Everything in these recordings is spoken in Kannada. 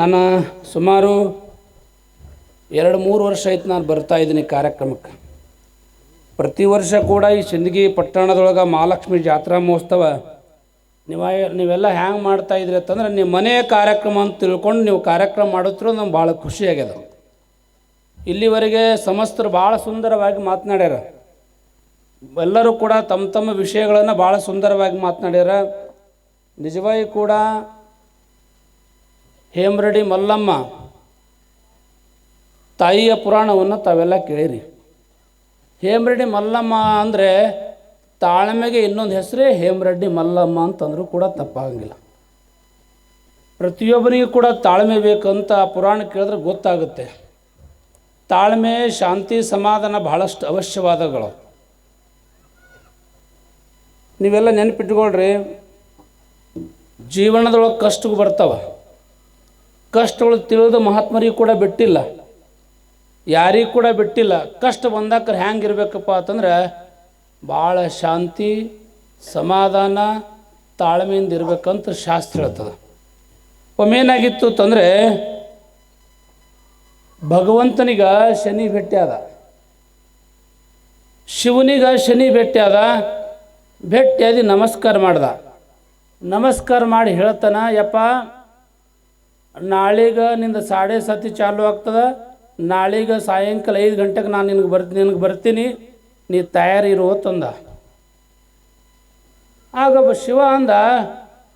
ನಾನು ಸುಮಾರು ಎರಡು ಮೂರು ವರ್ಷ ಆಯ್ತು ನಾನು ಬರ್ತಾ ಇದ್ದೀನಿ ಕಾರ್ಯಕ್ರಮಕ್ಕೆ. ಪ್ರತಿ ವರ್ಷ ಕೂಡ ಈ ಸಿಂದಗಿ ಪಟ್ಟಣದೊಳಗೆ ಮಹಾಲಕ್ಷ್ಮಿ ಜಾತ್ರಾ ಮಹೋತ್ಸವ ನೀವು ನೀವೆಲ್ಲ ಹ್ಯಾಂಗೆ ಮಾಡ್ತಾ ಇದ್ರಿ ಅಂತಂದ್ರೆ ನಿಮ್ಮ ಮನೆಯ ಕಾರ್ಯಕ್ರಮ ಅಂತ ತಿಳ್ಕೊಂಡು ನೀವು ಕಾರ್ಯಕ್ರಮ ಮಾಡುತ್ತಿರೋ ನಮ್ಗೆ ಭಾಳ ಖುಷಿಯಾಗ್ಯದ ಇಲ್ಲಿವರೆಗೆ ಸಮಸ್ತರು ಭಾಳ ಸುಂದರವಾಗಿ ಮಾತನಾಡ್ಯಾರ. ಎಲ್ಲರೂ ಕೂಡ ತಮ್ಮ ತಮ್ಮ ವಿಷಯಗಳನ್ನು ಭಾಳ ಸುಂದರವಾಗಿ ಮಾತನಾಡ್ಯಾರ. ನಿಜವಾಗಿ ಕೂಡ ಹೇಮರಡಿ ಮಲ್ಲಮ್ಮ, ತಾಯಿಯ ಪುರಾಣವನ್ನು ತಾವೆಲ್ಲ ಕೇಳಿರಿ. ಹೇಮರೆಡ್ಡಿ ಮಲ್ಲಮ್ಮ ಅಂದರೆ ತಾಳ್ಮೆಗೆ ಇನ್ನೊಂದು ಹೆಸರೇ ಹೇಮರೆಡ್ಡಿ ಮಲ್ಲಮ್ಮ ಅಂತಂದರೂ ಕೂಡ ತಪ್ಪಾಗಂಗಿಲ್ಲ. ಪ್ರತಿಯೊಬ್ಬರಿಗೂ ಕೂಡ ತಾಳ್ಮೆ ಬೇಕಂತ ಪುರಾಣ ಕೇಳಿದ್ರೆ ಗೊತ್ತಾಗುತ್ತೆ. ತಾಳ್ಮೆ, ಶಾಂತಿ, ಸಮಾಧಾನ ಬಹಳಷ್ಟು ಅವಶ್ಯವಾದಗಳು. ನೀವೆಲ್ಲ ನೆನಪಿಟ್ಕೊಳ್ರಿ, ಜೀವನದೊಳಗೆ ಕಷ್ಟಗೂ ಬರ್ತಾವ. ಕಷ್ಟಗಳು ತಿಳಿದ ಮಹಾತ್ಮರಿಗೂ ಕೂಡ ಬಿಟ್ಟಿಲ್ಲ. ಯಾರಿಗೂ ಕೂಡ ಬಿಟ್ಟಿಲ್ಲ. ಕಷ್ಟ ಬಂದಾಕ ಹ್ಯಾಂಗೆ ಇರಬೇಕಪ್ಪ ಅಂತಂದ್ರೆ ಭಾಳ ಶಾಂತಿ, ಸಮಾಧಾನ, ತಾಳ್ಮೆಯಿಂದ ಇರ್ಬೇಕಂತ ಶಾಸ್ತ್ರ ಹೇಳ್ತದೆ. ಒಮ್ಮೇನಾಗಿತ್ತು ಅಂತಂದರೆ ಭಗವಂತನಿಗ ಶನಿ ಭೇಟಿಯಾದ ಶಿವನಿಗ ಶನಿ ಭೇಟಿಯಾದ ಭೇಟಿಯಾದಿ ನಮಸ್ಕಾರ ಮಾಡ್ದ. ನಮಸ್ಕಾರ ಮಾಡಿ ಹೇಳ್ತಾನ, ಯಪ್ಪ ನಾಳೆಗ ನಿಂದ ಸಾಡೆ ಸತಿ ಚಾಲು ಆಗ್ತದ. ನಾಳೆಗ ಸಾಯಂಕಾಲ ಐದು ಗಂಟೆಗೆ ನಾನು ನಿನಗೆ ಬರ್ತೀನಿ ನಿನಗೆ ಬರ್ತೀನಿ. ನೀ ತಯಾರಿರು ತಂದ. ಆಗ ಶಿವ ಅಂದ,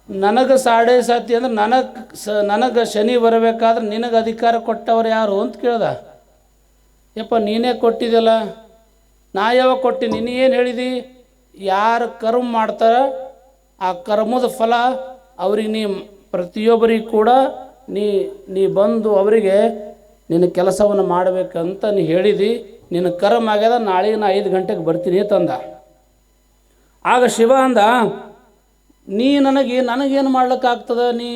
ನನಗೆ ಸಾಡೆ ಸತಿ ಅಂದ್ರೆ ನನಗೆ ಸ, ನನಗೆ ಶನಿ ಬರಬೇಕಾದ್ರೆ ನಿನಗೆ ಅಧಿಕಾರ ಕೊಟ್ಟವ್ರು ಯಾರು? ಅಂತ ಕೇಳ್ದ. ಯಪ್ಪ, ನೀನೇ ಕೊಟ್ಟಿದ್ದಲ್ಲ ನಾ ಯಾವಾಗ ಕೊಟ್ಟಿ ನೀನು ಏನು ಹೇಳಿದಿ? ಯಾರು ಕರ್ಮ ಮಾಡ್ತಾರ, ಆ ಕರ್ಮದ ಫಲ ಅವ್ರಿಗೆ ನೀ ಪ್ರತಿಯೊಬ್ಬರಿಗೆ ಕೂಡ ನೀ ನೀ ಬಂದು ಅವರಿಗೆ ನಿನ್ನ ಕೆಲಸವನ್ನು ಮಾಡಬೇಕಂತ ನೀ ಹೇಳಿದಿ, ನಿನ್ನ ಕರ್ಮ ಆಗ್ಯದ, ನಾಳೆಗೆ ನಾ ಐದು ಗಂಟೆಗೆ ಬರ್ತೀನಿ ತಂದ. ಆಗ ಶಿವ ಅಂದ, ನೀ ನನಗೆ ನನಗೇನು ಮಾಡ್ಲಿಕ್ಕಾಗ್ತದ ನೀ?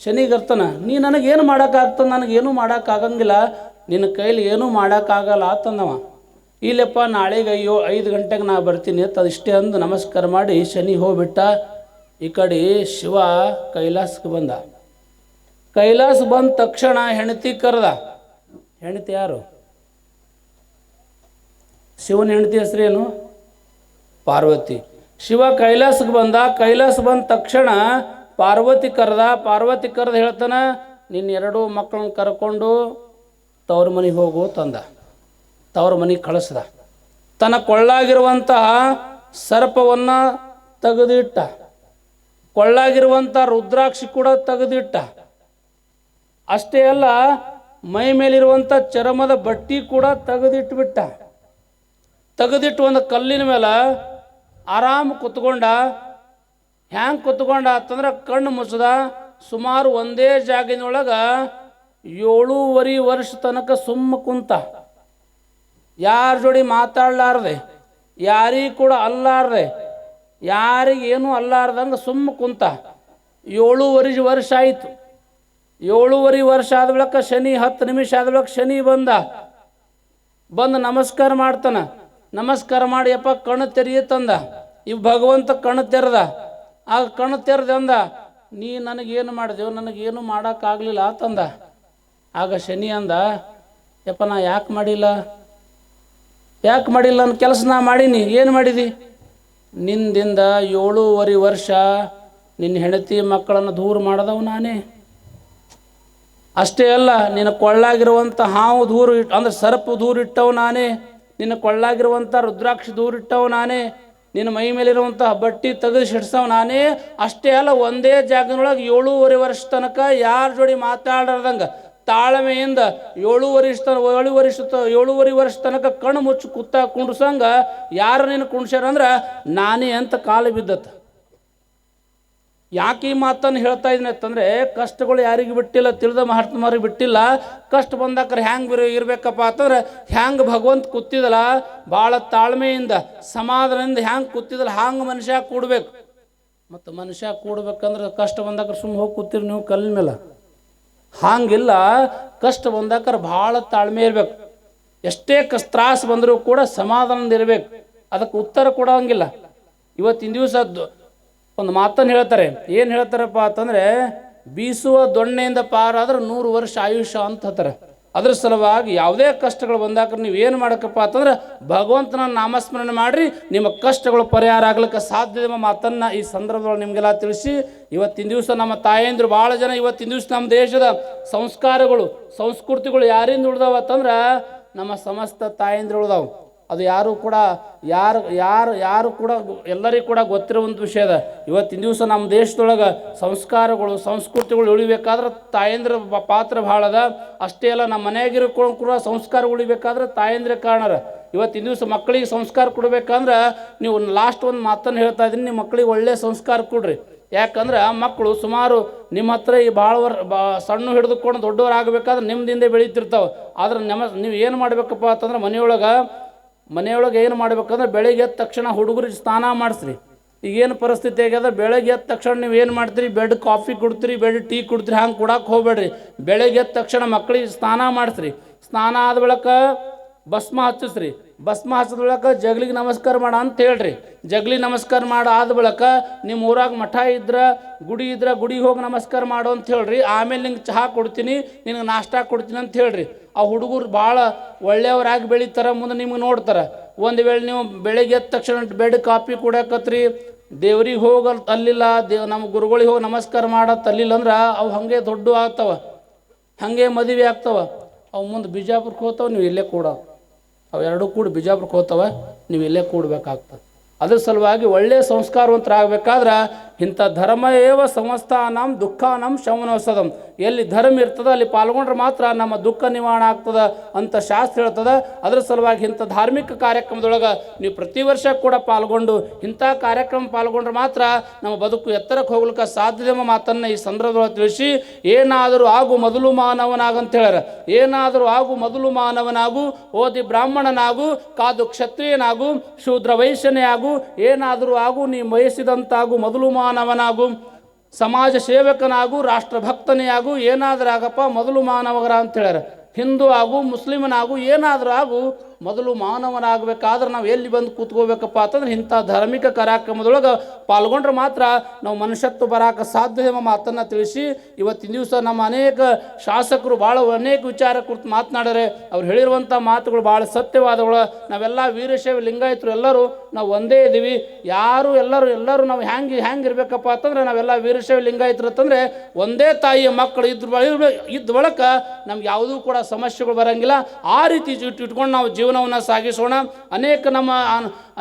ಶನಿಗರ್ತನ, ನೀ ನನಗೇನು ಮಾಡೋಕ್ಕಾಗ್ತದೆ ನನಗೇನು ಮಾಡೋಕ್ಕಾಗಂಗಿಲ್ಲ ನಿನ್ನ ಕೈಲಿ ಏನೂ ಮಾಡೋಕ್ಕಾಗಲ್ಲ ಅಂತಂದವ ಇಲ್ಲಪ್ಪ, ನಾಳೆಗೆ ಅಯ್ಯೋ, ಐದು ಗಂಟೆಗೆ ನಾ ಬರ್ತೀನಿ ಅಂತ ಅದಿಷ್ಟೇ ಅಂದು ನಮಸ್ಕಾರ ಮಾಡಿ ಶನಿ ಹೋಗ್ಬಿಟ್ಟ. ಈ ಕಡೆ ಶಿವ ಕೈಲಾಸಕ್ಕೆ ಬಂದ. ಕೈಲಾಸ ಬಂದ ತಕ್ಷಣ ಹೆಂಡತಿ ಕರೆದ. ಹೆಂಡತಿ ಯಾರು? ಶಿವನ ಹೆಂಡತಿ ಹೆಸರೇನು? ಪಾರ್ವತಿ. ಶಿವ ಕೈಲಾಸಕ್ಕೆ ಬಂದ, ಕೈಲಾಸ ಬಂದ ತಕ್ಷಣ ಪಾರ್ವತಿ ಕರೆದ. ಪಾರ್ವತಿ ಕರೆದು ಹೇಳ್ತಾನೆ, ನಿನ್ನ ಎರಡೂ ಮಕ್ಕಳನ್ನ ಕರ್ಕೊಂಡು ತವ್ರ ಮನೆಗೆ ಹೋಗು ತಂದ. ತವ್ರ ಮನೆಗೆ ಕಳಿಸ್ದ. ತನ್ನ ಕೊಳ್ಳಾಗಿರುವಂತಹ ಸರ್ಪವನ್ನು ತೆಗೆದಿಟ್ಟ. ಕೊಳ್ಳಾಗಿರುವಂಥ ರುದ್ರಾಕ್ಷಿ ಕೂಡ ತೆಗೆದಿಟ್ಟ. ಅಷ್ಟೇ ಅಲ್ಲ, ಮೈ ಮೇಲಿರುವಂಥ ಚರ್ಮದ ಬಟ್ಟಿ ಕೂಡ ತೆಗೆದಿಟ್ಬಿಟ್ಟ. ತೆಗೆದಿಟ್ಟು ಒಂದು ಕಲ್ಲಿನ ಮೇಲೆ ಆರಾಮ್ ಕುತ್ಕೊಂಡ. ಹ್ಯಾಂಗೆ ಕುತ್ಕೊಂಡ ಅಂತಂದ್ರೆ ಕಣ್ಣು ಮುಚ್ಚದ. ಸುಮಾರು ಒಂದೇ ಜಾಗಿನೊಳಗೆ ಏಳೂವರೆ ವರ್ಷ ತನಕ ಸುಮ್ಮ ಕುಂತ. ಯಾರ ಜೋಡಿ ಮಾತಾಡ್ಲಾರ್ದೆ, ಯಾರಿಗೆ ಕೂಡ ಅಲ್ಲಾರ್ದೆ, ಯಾರಿಗೇನು ಅಲ್ಲಾರ್ದಂಗೆ ಸುಮ್ಮ ಕುಂತ. ಏಳೂವರೆ ವರ್ಷ ಆಯಿತು. ಏಳೂವರೆ ವರ್ಷ ಆದ ಬಳಿಕ ಶನಿ, ಹತ್ತು ನಿಮಿಷ ಆದ ಬಳಿಕ ಶನಿ ಬಂದ. ಬಂದು ನಮಸ್ಕಾರ ಮಾಡ್ತಾನ. ನಮಸ್ಕಾರ ಮಾಡಿ, ಯಪ್ಪ, ಕಣ್ಣು ತೆರೆಯುತ್ತಂದ ಈ ಭಗವಂತ ಕಣ್ಣು ತೆರೆದ. ಆಗ ಕಣ್ಣು ತೆರೆದ ಅಂದ, ನೀ ನನಗೇನು ಮಾಡಿದೆವು ನನಗೇನು ಮಾಡೋಕ್ಕಾಗಲಿಲ್ಲ ತಂದ. ಆಗ ಶನಿ ಅಂದ, ಯಪ್ಪ, ನಾ ಯಾಕೆ ಮಾಡಿಲ್ಲ? ಯಾಕೆ ಮಾಡಿಲ್ಲ? ನನ್ನ ಕೆಲಸ ನಾ ಮಾಡೀನಿ. ಏನು ಮಾಡಿದಿ? ನಿಂದಿಂದ ಏಳೂವರೆ ವರ್ಷ ನಿನ್ನ ಹೆಂಡತಿ ಮಕ್ಕಳನ್ನು ದೂರ ಮಾಡಿದವು ನಾನೇ. ಅಷ್ಟೇ ಅಲ್ಲ, ನಿನ್ನ ಕೊಳ್ಳಾಗಿರುವಂಥ ಹಾವು ದೂರು ಇಟ್ಟು ಅಂದ್ರೆ ಸರ್ಪ ದೂರಿಟ್ಟವು ನಾನೇ, ನಿನ್ನ ಕೊಳ್ಳಾಗಿರುವಂಥ ರುದ್ರಾಕ್ಷಿ ದೂರಿಟ್ಟವು ನಾನೇ, ನಿನ್ನ ಮೈ ಮೇಲಿರುವಂತಹ ಬಟ್ಟಿ ತೆಗೆದು ಸಿಡ್ಸವ್ ನಾನೇ, ಅಷ್ಟೇ ಅಲ್ಲ, ಒಂದೇ ಜಾಗದೊಳಗೆ ಏಳೂವರೆ ವರ್ಷ ತನಕ ಯಾರ ಜೋಡಿ ಮಾತಾಡದಂಗೆ? ತಾಳ್ಮೆಯಿಂದ ಏಳೂವರೆ ತನ ಏಳುವರೆ ಏಳೂವರೆ ವರ್ಷ ತನಕ ಕಣ್ಣು ಮುಚ್ಚಿ ಕುತ್ತ ಕುಂಡ್ಸಂಗ ಯಾರು ನಿನ್ನ ಕುಣ್ಸ್ಯಾರ ಅಂದ್ರೆ ನಾನೇ ಅಂತ ಕಾಲು ಬಿದ್ದತ್ತ. ಯಾಕೆ ಈ ಮಾತನ್ನು ಹೇಳ್ತಾ ಇದ್ದೀನಿ ಅಂತಂದರೆ, ಕಷ್ಟಗಳು ಯಾರಿಗೆ ಬಿಟ್ಟಿಲ್ಲ, ತಿಳಿದ ಮಹಾತ್ಮರಿಗೆ ಬಿಟ್ಟಿಲ್ಲ. ಕಷ್ಟ ಬಂದಾಕ್ರೆ ಹ್ಯಾಂಗೆ ಇರಬೇಕಪ್ಪ ಅಂತಂದ್ರೆ, ಹ್ಯಾಂಗೆ ಭಗವಂತ ಕೂತಿದಲ್ಲ ಭಾಳ ತಾಳ್ಮೆಯಿಂದ, ಸಮಾಧಾನದಿಂದ ಹ್ಯಾಂಗೆ ಕೂತಿದಲ್ಲ ಹ್ಯಾಂಗೆ ಮನುಷ್ಯ ಕೂಡಬೇಕು. ಮತ್ತು ಮನುಷ್ಯ ಕೂಡ್ಬೇಕಂದ್ರೆ ಕಷ್ಟ ಬಂದಾಕ್ರೆ ಸುಮ್ಮನೆ ಹೋಗಿ ಕೂತಿರಿ ನೀವು ಕಲ್ಲಿನ ಮೇಲೆ ಹಾಂಗಿಲ್ಲ, ಕಷ್ಟ ಬಂದಾಕ್ರೆ ಭಾಳ ತಾಳ್ಮೆ ಇರಬೇಕು. ಎಷ್ಟೇ ಕಷ್ಟ ತ್ರಾಸ ಬಂದರೂ ಕೂಡ ಸಮಾಧಾನದಿಂದ ಇರಬೇಕು. ಅದಕ್ಕೆ ಉತ್ತರ ಕೊಡೋಂಗಿಲ್ಲ. ಇವತ್ತಿನ ದಿವಸ ಒಂದು ಮಾತನ್ನು ಹೇಳ್ತಾರೆ. ಏನು ಹೇಳ್ತಾರಪ್ಪ ಅಂತಂದರೆ, ಬೀಸುವ ದೊಣ್ಣೆಯಿಂದ ಪಾರಾದ್ರೆ ನೂರು ವರ್ಷ ಆಯುಷ್ಯ ಅಂತ ಹೇಳ್ತಾರೆ. ಅದ್ರ ಸಲುವಾಗಿ ಯಾವುದೇ ಕಷ್ಟಗಳು ಬಂದಾಗ ನೀವು ಏನು ಮಾಡಕಪ್ಪ ಅಂತಂದ್ರೆ, ಭಗವಂತನ ನಾಮಸ್ಮರಣೆ ಮಾಡಿರಿ, ನಿಮ್ಮ ಕಷ್ಟಗಳು ಪರಿಹಾರ ಆಗ್ಲಿಕ್ಕೆ ಸಾಧ್ಯ ಎಂಬ ಮಾತನ್ನು ಈ ಸಂದರ್ಭದಲ್ಲಿ ನಿಮಗೆಲ್ಲ ತಿಳಿಸಿ, ಇವತ್ತಿನ ದಿವಸ ನಮ್ಮ ತಾಯಂದಿರು ಭಾಳ ಜನ ಇವತ್ತಿನ ದಿವಸ ನಮ್ಮ ದೇಶದ ಸಂಸ್ಕಾರಗಳು, ಸಂಸ್ಕೃತಿಗಳು ಯಾರಿಂದ ಉಳ್ದಾವ ಅಂತಂದ್ರೆ, ನಮ್ಮ ಸಮಸ್ತ ತಾಯಂದಿರು ಉಳ್ದಾವ. ಅದು ಯಾರು ಕೂಡ ಯಾರು ಯಾರು ಯಾರು ಕೂಡ ಎಲ್ಲರಿಗೂ ಕೂಡ ಗೊತ್ತಿರುವಂಥ ವಿಷಯ ಅದ. ಇವತ್ತಿನ ದಿವಸ ನಮ್ಮ ದೇಶದೊಳಗೆ ಸಂಸ್ಕಾರಗಳು, ಸಂಸ್ಕೃತಿಗಳು ಉಳಿಬೇಕಾದ್ರೆ ತಾಯಂದ್ರ ಪಾತ್ರ ಭಾಳ ಅದ. ಅಷ್ಟೇ ಅಲ್ಲ ನಮ್ಮ ಮನೆಯಾಗಿರೋ ಕೂಡ ಸಂಸ್ಕಾರ ಉಳಿಬೇಕಾದ್ರೆ ತಾಯಂದ್ರ ಕಾರಣರ. ಇವತ್ತಿನ ದಿವಸ ಮಕ್ಕಳಿಗೆ ಸಂಸ್ಕಾರ ಕೊಡಬೇಕಂದ್ರೆ ನೀವು ಲಾಸ್ಟ್ ಒಂದು ಮಾತನ್ನು ಹೇಳ್ತಾ ಇದ್ದೀನಿ, ನಿಮ್ಮ ಮಕ್ಕಳಿಗೆ ಒಳ್ಳೆಯ ಸಂಸ್ಕಾರ ಕೊಡ್ರಿ. ಯಾಕಂದ್ರೆ ಮಕ್ಕಳು ಸುಮಾರು ನಿಮ್ಮ ಹತ್ರ ಈ ಭಾಳ ವರ್ ಬಾ, ಸಣ್ಣ ಹಿಡಿದುಕೊಂಡು ದೊಡ್ಡವರಾಗಬೇಕಾದ್ರೆ ನಿಮ್ಮದಿಂದ ಬೆಳೀತಿರ್ತಾವೆ. ಆದ್ರೆ ನಮ್ಮ, ನೀವು ಏನು ಮಾಡಬೇಕಪ್ಪ ಅಂತಂದ್ರೆ ಮನೆಯೊಳಗೆ ಮನೆಯೊಳಗೆ ಏನು ಮಾಡ್ಬೇಕಂದ್ರೆ ಬೆಳಗ್ಗೆ ಎದ್ದ ತಕ್ಷಣ ಹುಡುಗರಿಗೆ ಸ್ನಾನ ಮಾಡಿಸ್ರಿ. ಈಗೇನು ಪರಿಸ್ಥಿತಿ ಆಗ್ಯದ ಬೆಳಗ್ಗೆ ಎದ್ದ ತಕ್ಷಣ ನೀವು ಏನು ಮಾಡ್ತೀರಿ? ಬೆಡ್, ಕಾಫಿ ಕೊಡ್ತೀರಿ, ಬೆಡ್, ಟೀ ಕುಡ್ತೀರಿ ಹಂಗೆ ಕೊಡಕ್ಕೆ ಹೋಗ್ಬೇಡ್ರಿ. ಬೆಳಗ್ಗೆ ಎದ್ದ ತಕ್ಷಣ ಮಕ್ಕಳಿಗೆ ಸ್ನಾನ ಮಾಡಿಸ್ರಿ. ಸ್ನಾನ ಆದ ಬಳಿಕ ಭಸ್ಮ ಹಚ್ಚಿಸ್ರಿ. ಭಸ್ಮ ಹಚ್ಚಿದ ಜಗಲಿಗೆ ನಮಸ್ಕಾರ ಮಾಡ ಅಂತ ಹೇಳ್ರಿ. ಜಗ್ಲಿ ನಮಸ್ಕಾರ ಮಾಡ ಆದ ಬಳಿಕ ನಿಮ್ಮ ಊರಾಗ ಮಠ ಇದ್ರ, ಗುಡಿ ಇದ್ರ, ಗುಡಿಗೆ ಹೋಗಿ ನಮಸ್ಕಾರ ಮಾಡು ಅಂತ ಹೇಳ್ರಿ. ಆಮೇಲೆ ನಿಂಗೆ ಚಹಾ ಕೊಡ್ತೀನಿ, ನಿನಗೆ ನಾಷ್ಟಾ ಕೊಡ್ತೀನಿ ಅಂತ ಹೇಳ್ರಿ. ಆ ಹುಡುಗರು ಭಾಳ ಒಳ್ಳೆಯವರಾಗಿ ಬೆಳೀತಾರ, ಮುಂದೆ ನಿಮ್ಗೆ ನೋಡ್ತಾರೆ. ಒಂದು ವೇಳೆ ನೀವು ಬೆಳಗ್ಗೆ ಎದ್ದ ತಕ್ಷಣ ಬೆಡ್ ಕಾಫಿ ಕುಡಿಯಕತ್ರಿ, ದೇವ್ರಿಗೆ ಹೋಗ ಅಲ್ಲಿಲ್ಲ ದೇವ್ ನಮ್ಮ ಗುರುಗಳಿಗೆ ಹೋಗಿ ನಮಸ್ಕಾರ ಮಾಡತ್ ಅಲ್ಲಿಲ್ಲ ಅಂದ್ರೆ ಅವು ಹಾಗೆ ದೊಡ್ಡ ಆಗ್ತಾವ. ಹಾಗೆ ಮದುವೆ ಆಗ್ತಾವ. ಅವು ಮುಂದೆ ಬಿಜಾಪುರಕ್ಕೆ ಹೋಗ್ತಾವ, ನೀವು ಇಲ್ಲೇ ಕೂಡ ಅವು ಎರಡೂ ಕೂಡ ಬಿಜಾಪುರಕ್ಕೆ ಹೋಗ್ತವೆ ನೀವು ಇಲ್ಲೇ ಕೂಡ್ಬೇಕಾಗ್ತದೆ. ಅದ್ರ ಸಲುವಾಗಿ ಒಳ್ಳೆಯ ಸಂಸ್ಕಾರವಂತರಾಗಬೇಕಾದ್ರೆ ಇಂಥ ಧರ್ಮ ಏವ ಸಮಸ್ತಾನಂ ದುಃಖಾನಂ ಶಮನೋಸದಂ. ಎಲ್ಲಿ ಧರ್ಮ ಇರ್ತದ, ಅಲ್ಲಿ ಪಾಲ್ಗೊಂಡ್ರೆ ಮಾತ್ರ ನಮ್ಮ ದುಃಖ ನಿವಾರಣೆ ಆಗ್ತದ ಅಂತ ಶಾಸ್ತ್ರ ಹೇಳ್ತದ. ಅದರ ಸಲುವಾಗಿ ಇಂಥ ಧಾರ್ಮಿಕ ಕಾರ್ಯಕ್ರಮದೊಳಗೆ ನೀವು ಪ್ರತಿ ವರ್ಷ ಕೂಡ ಪಾಲ್ಗೊಂಡು ಇಂಥ ಕಾರ್ಯಕ್ರಮ ಪಾಲ್ಗೊಂಡ್ರೆ ಮಾತ್ರ ನಮ್ಮ ಬದುಕು ಎತ್ತರಕ್ಕೆ ಹೋಗ್ಲಿಕ್ಕೆ ಎಂಬ ಮಾತನ್ನು ಈ ಸಂದರ್ಭದೊಳಗೆ ತಿಳಿಸಿ, ಏನಾದರೂ ಆಗು ಮೊದಲು ಮಾನವನಾಗಂತ ಹೇಳ್ಯಾರ ಏನಾದರೂ ಆಗು ಮೊದಲು ಮಾನವನಾಗು, ಓದಿ ಬ್ರಾಹ್ಮಣನಾಗು, ಕಾದು ಕ್ಷತ್ರಿಯನಾಗು, ಶೂದ್ರ ವೈಶ್ಯನೇ ಆಗು ಏನಾದರೂ ಆಗು ನೀ ಬಯಸಿದಂತಾಗು ಮೊದಲು ಮಾನವನಾಗು, ಸಮಾಜ ಸೇವಕನಾಗು ರಾಷ್ಟ್ರಭಕ್ತನೇ ಆಗು ಏನಾದರೂ ಆಗಪ್ಪ ಮೊದಲು ಮಾನವಗರ ಅಂತ ಹೇಳ್ಯಾರ. ಹಿಂದೂ ಆಗು, ಮುಸ್ಲಿಮನಾಗು, ಏನಾದರೂ ಆಗು ಮೊದಲು ಮಾನವನಾಗಬೇಕಾದ್ರೆ ನಾವು ಎಲ್ಲಿ ಬಂದು ಕೂತ್ಕೋಬೇಕಪ್ಪ ಅಂತಂದ್ರೆ ಇಂಥ ಧಾರ್ಮಿಕ ಕಾರ್ಯಕ್ರಮದೊಳಗೆ ಪಾಲ್ಗೊಂಡ್ರೆ ಮಾತ್ರ ನಾವು ಮನುಷ್ಯತ್ವ ಬರಾಕ ಸಾಧ್ಯ ಎಂಬ ಮಾತನ್ನು ತಿಳಿಸಿ ಇವತ್ತಿನ ದಿವಸ ನಮ್ಮ ಅನೇಕ ಶಾಸಕರು ಭಾಳ ಅನೇಕ ವಿಚಾರ ಕುರಿತು ಮಾತನಾಡಿದರೆ ಅವ್ರು ಹೇಳಿರುವಂಥ ಮಾತುಗಳು ಭಾಳ ಸತ್ಯವಾದಗಳು ನಾವೆಲ್ಲ ವೀರಶೈವ ಲಿಂಗಾಯತರು ಎಲ್ಲರೂ ನಾವು ಒಂದೇ ಇದ್ದೀವಿ. ಯಾರು ಎಲ್ಲರೂ ಎಲ್ಲರೂ ನಾವು ಹ್ಯಾಂಗೆ ಹ್ಯಾಂಗೆ ಇರಬೇಕಪ್ಪ ಅಂತಂದ್ರೆ ನಾವೆಲ್ಲ ವೀರಶೈವ ಲಿಂಗಾಯತರು ಅಂತಂದ್ರೆ ಒಂದೇ ತಾಯಿಯ ಮಕ್ಕಳು ಇದ್ರ ಇದ್ದ ಬಳಕ ನಮ್ಗೆ ಯಾವುದೂ ಕೂಡ ಸಮಸ್ಯೆಗಳು ಬರಂಗಿಲ್ಲ. ಆ ರೀತಿ ಇಟ್- ಇಟ್ಕೊಂಡು ನಾವು ಜೀವನವನ್ನು ಸಾಗಿಸೋಣ. ಅನೇಕ ನಮ್ಮ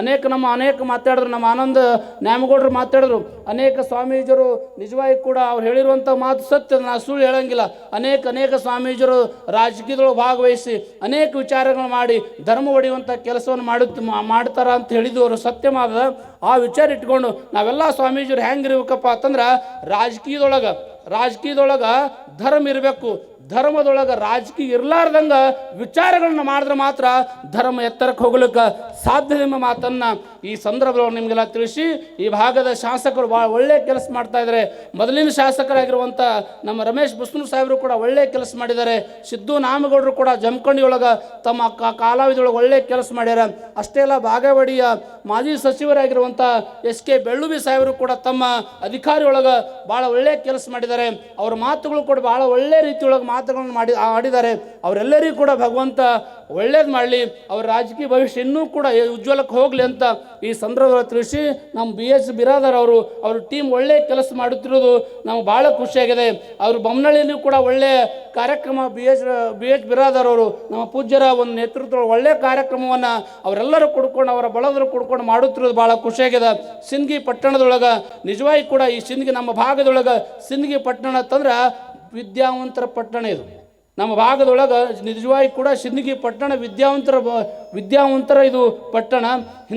ಅನೇಕ ನಮ್ಮ ಅನೇಕ ಮಾತಾಡಿದ್ರು, ನಮ್ಮ ಆನಂದ ನ್ಯಾಮಗೌಡರು ಮಾತಾಡಿದ್ರು. ಅನೇಕ ಸ್ವಾಮೀಜರು ನಿಜವಾಗಿ ಕೂಡ ಅವ್ರು ಹೇಳಿರುವಂಥ ಮಾತು ಸತ್ಯ ನಾನು ಸುಳ್ಳು ಹೇಳಂಗಿಲ್ಲ. ಅನೇಕ ಅನೇಕ ಸ್ವಾಮೀಜರು ರಾಜಕೀಯದೊಳಗೆ ಭಾಗವಹಿಸಿ ಅನೇಕ ವಿಚಾರಗಳು ಮಾಡಿ, ಧರ್ಮ ಒಡೆಯುವಂಥ ಕೆಲಸವನ್ನು ಮಾಡುತ್ತ ಮಾಡ್ತಾರ ಅಂತ ಹೇಳಿದವರು ಸತ್ಯವಾದ. ಆ ವಿಚಾರ ಇಟ್ಕೊಂಡು ನಾವೆಲ್ಲ ಸ್ವಾಮೀಜಿಯರು ಹೆಂಗಿರ್ಬೇಕಪ್ಪ ಅಂತಂದ್ರೆ ರಾಜಕೀಯದೊಳಗೆ ರಾಜಕೀಯದೊಳಗೆ ಧರ್ಮ ಇರಬೇಕು. ಧರ್ಮದೊಳಗೆ ರಾಜಕೀಯ ಇರಲಾರ್ದಂಗೆ ವಿಚಾರಗಳನ್ನ ಮಾಡಿದ್ರೆ ಮಾತ್ರ ಧರ್ಮ ಎತ್ತರಕ್ಕೆ ಹೋಗ್ಲಿಕ್ಕೆ ಸಾಧ್ಯ ಎಂಬ ಮಾತನ್ನು ಈ ಸಂದರ್ಭದೊಳಗೆ ನಿಮಗೆಲ್ಲ ತಿಳಿಸಿ, ಈ ಭಾಗದ ಶಾಸಕರು ಭಾಳ ಒಳ್ಳೆಯ ಕೆಲಸ ಮಾಡ್ತಾ ಇದ್ದಾರೆ ಮೊದಲಿನ ಶಾಸಕರಾಗಿರುವಂಥ ನಮ್ಮ ರಮೇಶ್ ಬಸ್ನೂರು ಸಾಹೇಬರು ಕೂಡ ಒಳ್ಳೆಯ ಕೆಲಸ ಮಾಡಿದ್ದಾರೆ. ಸಿದ್ದು ನಾಮಗೌಡರು ಕೂಡ ಜಮಖಂಡಿ ಒಳಗೆ ತಮ್ಮ ಕಾ- ಒಳ್ಳೆ ಕೆಲಸ ಮಾಡ್ಯಾರ. ಅಷ್ಟೇ ಅಲ್ಲ, ಬಾಗೇವಾಡಿಯ ಮಾಜಿ ಸಚಿವರಾಗಿರುವಂಥ ಎಸ್ ಕೆ ಬೆಳ್ಳುಬಿ ಸಾಹೇಬರು ಕೂಡ ತಮ್ಮ ಅಧಿಕಾರಿಯೊಳಗ ಭಾಳ ಒಳ್ಳೆಯ ಕೆಲಸ ಮಾಡಿದ್ದಾರೆ. ಅವರ ಮಾತುಗಳು ಕೂಡ ಭಾಳ ಒಳ್ಳೆ ರೀತಿಯೊಳಗೆ ಮಾತುಗಳನ್ನು ಮಾಡಿ ಆಡಿದ್ದಾರೆ ಅವರೆಲ್ಲರಿಗೂ ಕೂಡ ಭಗವಂತ ಒಳ್ಳೇದು ಮಾಡಲಿ, ಅವ್ರ ರಾಜಕೀಯ ಭವಿಷ್ಯ ಇನ್ನೂ ಕೂಡ ಉಜ್ವಲಕ್ಕೆ ಹೋಗಲಿ ಅಂತ ಈ ಸಂದರ್ಭದಲ್ಲಿ ತಿಳಿಸಿ ನಮ್ಮ ಬಿ ಎಸ್ ಬಿರಾದರ್ ಅವರು, ಅವ್ರ ಟೀಮ್ ಒಳ್ಳೆಯ ಕೆಲಸ ಮಾಡುತ್ತಿರೋದು ನಮ್ಗೆ ಭಾಳ ಖುಷಿಯಾಗಿದೆ. ಅವರು ಬೊಮ್ಮನಹಳ್ಳಿಯಲ್ಲೂ ಕೂಡ ಒಳ್ಳೆಯ ಕಾರ್ಯಕ್ರಮ B H B H Biradar ಅವರು, ನಮ್ಮ ಪೂಜ್ಯರ ಒಂದು ನೇತೃತ್ವ ಒಳ್ಳೆಯ ಕಾರ್ಯಕ್ರಮವನ್ನು ಅವರೆಲ್ಲರೂ ಕೊಡ್ಕೊಂಡು, ಅವರ ಬಳದರು ಕೊಡ್ಕೊಂಡು ಮಾಡುತ್ತಿರೋದು ಭಾಳ ಖುಷಿಯಾಗಿದೆ. ಸಿಂದಗಿ ಪಟ್ಟಣದೊಳಗೆ, ನಿಜವಾಗಿ ಕೂಡ ಈ ಸಿಂದಗಿ ನಮ್ಮ ಭಾಗದೊಳಗೆ ಸಿಂದಗಿ ಪಟ್ಟಣ ಅಂತಂದ್ರೆ ವಿದ್ಯಾವಂತರ ಪಟ್ಟಣ ಇದು. ನಮ್ಮ ಭಾಗದೊಳಗೆ ನಿಜವಾಗಿ ಕೂಡ ಸಿಂದಗಿ ಪಟ್ಟಣ ವಿದ್ಯಾವಂತರ ವಿದ್ಯಾವಂತರ ಇದು ಪಟ್ಟಣ.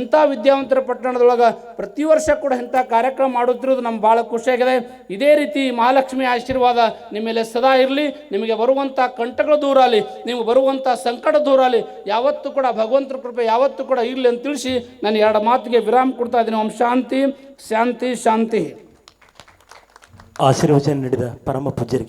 ಇಂಥ ವಿದ್ಯಾವಂತರ ಪಟ್ಟಣದೊಳಗೆ ಪ್ರತಿ ವರ್ಷ ಕೂಡ ಇಂಥ ಕಾರ್ಯಕ್ರಮ ಮಾಡುತ್ತಿರೋದು ನಮ್ಗೆ ಭಾಳ ಖುಷಿಯಾಗಿದೆ. ಇದೇ ರೀತಿ ಮಹಾಲಕ್ಷ್ಮಿ ಆಶೀರ್ವಾದ ನಿಮ್ಮ ಮೇಲೆ ಸದಾ ಇರಲಿ. ನಿಮಗೆ ಬರುವಂಥ ಕಂಟಗಳು ದೂರ ಆಗಲಿ. ನೀವು ಬರುವಂಥ ಸಂಕಟ ದೂರ ಆಗಲಿ. ಯಾವತ್ತೂ ಕೂಡ ಭಗವಂತರ ಕೃಪೆ ಯಾವತ್ತೂ ಕೂಡ ಇರಲಿ ಅಂತ ತಿಳಿಸಿ ನಾನು ಎರಡು ಮಾತಿಗೆ ವಿರಾಮ ಕೊಡ್ತಾ ಇದ್ದೀನಿ. ಓಂ ಶಾಂತಿ ಶಾಂತಿ ಶಾಂತಿ. ಆಶೀರ್ವಚನ ನೀಡಿದ ಪರಮ ಪೂಜ್ಯರಿಗೆ.